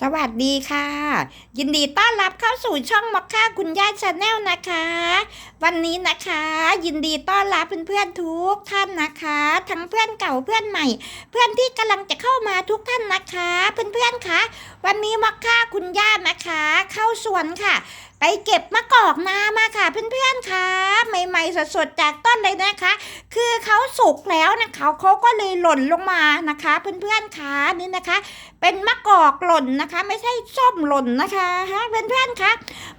สวัสดีค่ะ ยินดีต้อนรับเข้าสู่ช่องมอคค่าคุณย่าชาแนลนะคะ วันนี้นะคะ ยินดีต้อนรับเพื่อนๆทุกท่านนะคะ ทั้งเพื่อนเก่าเพื่อนใหม่ เพื่อนที่กำลังจะเข้ามาทุกท่านนะคะ เพื่อนๆคะวันนี้มอคค่าคุณย่านะคะ เข้าสวนค่ะ ไปเก็บมะกอกนามาค่ะ เพื่อนๆคะใหม่ๆสดๆจากต้นเลยนะคะ คือเขาสุกแล้วนะคะเขาก็เลยหล่นลงมานะคะ เพื่อนๆคะนี่นะคะ เป็นมะกอกหล่นนะคะ ไม่ใช่ส้มหล่นนะคะฮะเพื่อนๆคะ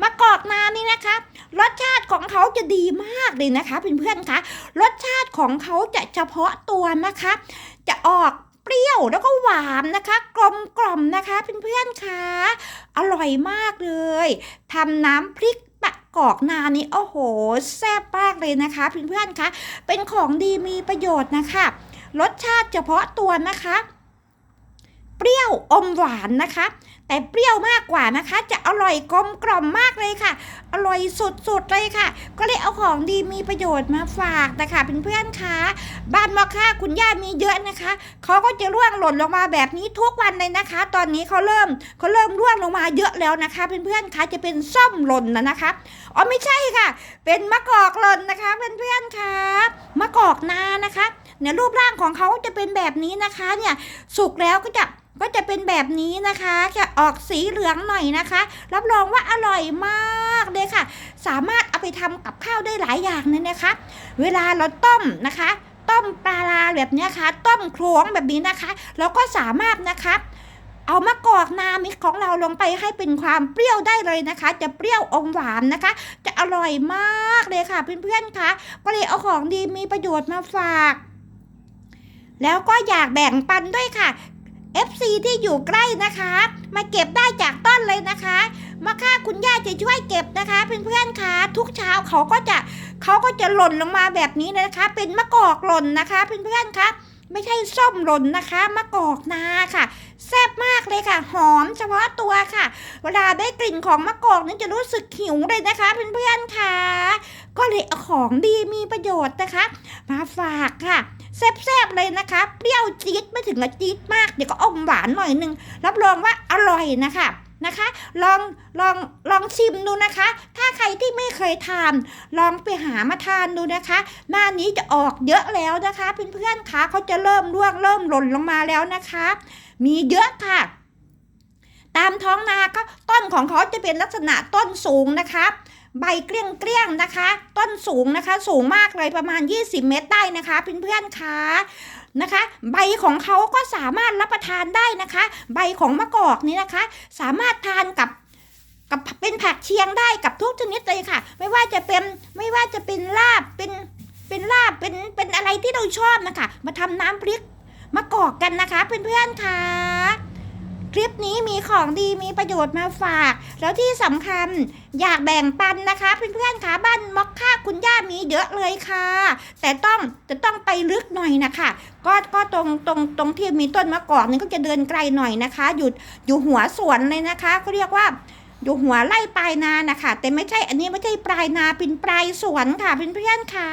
มะกอกนานี่นะคะ รสชาติของเขาจะดีมากเลยนะคะเพื่อนๆคะรสชาติของเขาจะเฉพาะตัวนะคะ จะออก เปรี้ยวแล้วก็หวานนะคะ กลมกล่อมนะคะเพื่อนๆคะอร่อยมากเลยทำน้ำพริกปะกอกนานี่โอ้โห แซ่บมากเลยนะคะเพื่อนๆคะเป็นของดีมีประโยชน์นะคะ รสชาติเฉพาะตัวนะคะ เปรี้ยวอมหวานนะคะ แต่เปรี้ยวมากกว่านะคะ จะอร่อยกลมกล่อมมากเลยค่ะ อร่อยสุดๆเลยค่ะ ก็เลยเอาของดีมีประโยชน์มาฝากนะคะเพื่อนๆคะบ้านมอค่าคุณย่ามีเยอะนะคะเขาก็จะร่วงหล่นลงมาแบบนี้ทุกวันเลยนะคะ ตอนนี้เขาเริ่มเขาเริ่มร่วงลงมาเยอะแล้วนะคะเพื่อนๆคะจะเป็นส้มหล่นนะนะคะอ๋อไม่ใช่ค่ะ เป็นมะกอกหล่นนะคะเพื่อนๆคะมะกอกนานะคะเนี่ยรูปร่างของเขาจะเป็นแบบนี้นะคะเนี่ยสุกแล้วก็จะ ก็จะเป็นแบบนี้นะคะจะออกสีเหลืองหน่อยนะคะ รับรองว่าอร่อยมากเลยค่ะ สามารถเอาไปทำกับข้าวได้หลายอย่างเลยนะคะ เวลาเราต้มนะคะ ต้มปลาลาแบบนี้ค่ะ ต้มโครงแบบนี้นะคะเราก็สามารถนะคะเอามะกอกนามิกของเราลงไปให้เป็นความเปรี้ยวได้เลยนะคะ จะเปรี้ยวอมหวานนะคะ จะอร่อยมากเลยค่ะเพื่อนๆคะก็เลยเอาของดีมีประโยชน์มาฝาก แล้วก็อยากแบ่งปันด้วยค่ะ FC ที่อยู่ใกล้นะคะ มาเก็บได้จากต้นเลยนะคะ มาค่าคุณย่าจะช่วยเก็บนะคะเพื่อนๆคะทุกเช้าเขาก็จะเขาก็จะหล่นลงมาแบบนี้นะคะ เป็นมะกอกหล่นนะคะเพื่อนๆคะไม่ใช่ส้มหล่นนะคะมะกอกนาค่ะ แซ่บมากเลยค่ะ หอมเฉพาะตัวค่ะ เวลาได้กลิ่นของมะกอกนี่จะรู้สึกหิวเลยนะคะเพื่อนๆค่ะ ก็เลยเอาของดีมีประโยชน์นะคะ มาฝากค่ะ แซ่บๆเลยนะคะ เปรี้ยวจี๊ดไม่ถึงกับจี๊ดมากเดี๋ยวก็อมหวานหน่อยนึงรับรองว่าอร่อยนะคะนะคะ ลองลองลองชิมดูนะคะ ถ้าใครที่ไม่เคยทาน ลองไปหามาทานดูนะคะ หน้านี้จะออกเยอะแล้วนะคะเพื่อนๆคะเขาจะเริ่มร่วงเริ่มหล่นลงมาแล้วนะคะ มีเยอะค่ะ ตามท้องนาก็ต้นของเขาจะเป็นลักษณะต้นสูงนะคะ ใบเกลี้ยงเกลี้ยงๆนะคะ ต้นสูงนะคะ สูงมากเลยประมาณ 20 เมตรได้นะคะเพื่อนๆคะนะคะ ใบของเขาก็สามารถรับประทานได้นะคะ ใบของมะกอกนี้นะคะ สามารถทานกับกับเป็นผักเชียงได้กับทุกชนิดเลยค่ะ ไม่ว่าจะเป็นไม่ว่าจะเป็นลาบเป็นเป็นลาบเป็นเป็นอะไรที่เราชอบนะคะ มาทำน้ำพริกมะกอกกันนะคะเพื่อนๆค่ะ คลิปนี้มีของดีมีประโยชน์มาฝาก แล้วที่สำคัญอยากแบ่งปันนะคะเพื่อนๆคะบ้านมอกค่าคุณย่ามีเยอะเลยค่ะ แต่ต้องจะต้องไปลึกหน่อยนะคะก็ก็ตรงตรงตรงที่มีต้นมะกอกนี่ก็จะเดินไกลหน่อยนะคะ อยู่อยู่หัวสวนเลยนะคะเขาเรียกว่าอยู่หัวไร่ปลายนานะคะแต่ไม่ใช่อันนี้ไม่ใช่ปลายนาเป็นปลายสวนค่ะเพื่อนๆค่ะ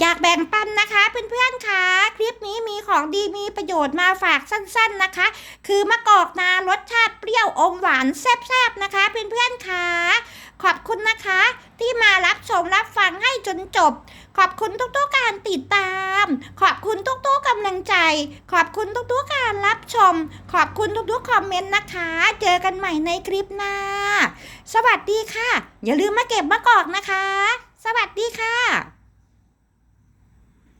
อยากแบ่งปันนะคะเพื่อนๆคะคลิปนี้มีของดีมีประโยชน์มาฝากสั้นๆนะคะ คือมะกอกนารสชาติเปรี้ยวอมหวานแซ่บๆนะคะเพื่อนๆคะขอบคุณนะคะ ที่มารับชมรับฟังให้จนจบ ขอบคุณทุกๆการติดตาม ขอบคุณทุกๆกำลังใจ ขอบคุณทุกๆการรับชม ขอบคุณทุกๆคอมเมนต์นะคะ เจอกันใหม่ในคลิปหน้า สวัสดีค่ะ อย่าลืมมาเก็บมะกอกนะคะ สวัสดีค่ะ